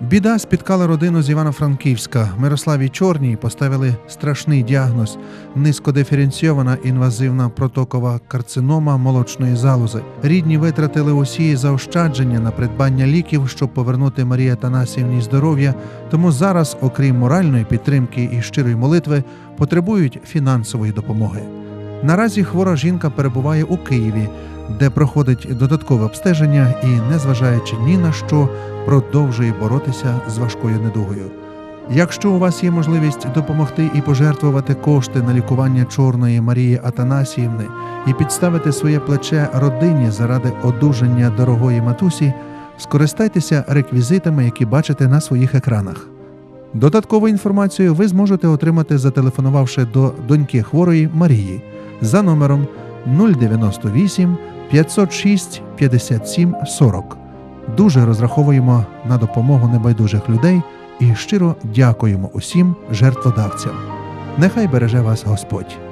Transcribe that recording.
Біда спіткала родину з Івано-Франківська. Мирославі Чорній поставили страшний діагноз низькодиференційована інвазивна протокова карцинома молочної залози. Рідні витратили усі заощадження на придбання ліків, щоб повернути Марії Танасівні здоров'я. Тому зараз, окрім моральної підтримки і щирої молитви, потребують фінансової допомоги. Наразі хвора жінка перебуває у Києві, де проходить додаткове обстеження і, незважаючи ні на що, продовжує боротися з важкою недугою. Якщо у вас є можливість допомогти і пожертвувати кошти на лікування чорної Марії Атанасіївни і підставити своє плече родині заради одужання дорогої матусі, скористайтеся реквізитами, які бачите на своїх екранах. Додаткову інформацію ви зможете отримати, зателефонувавши до доньки хворої Марії за номером 098 506 57 40. Дуже розраховуємо на допомогу небайдужих людей і щиро дякуємо усім жертводавцям. Нехай береже вас Господь.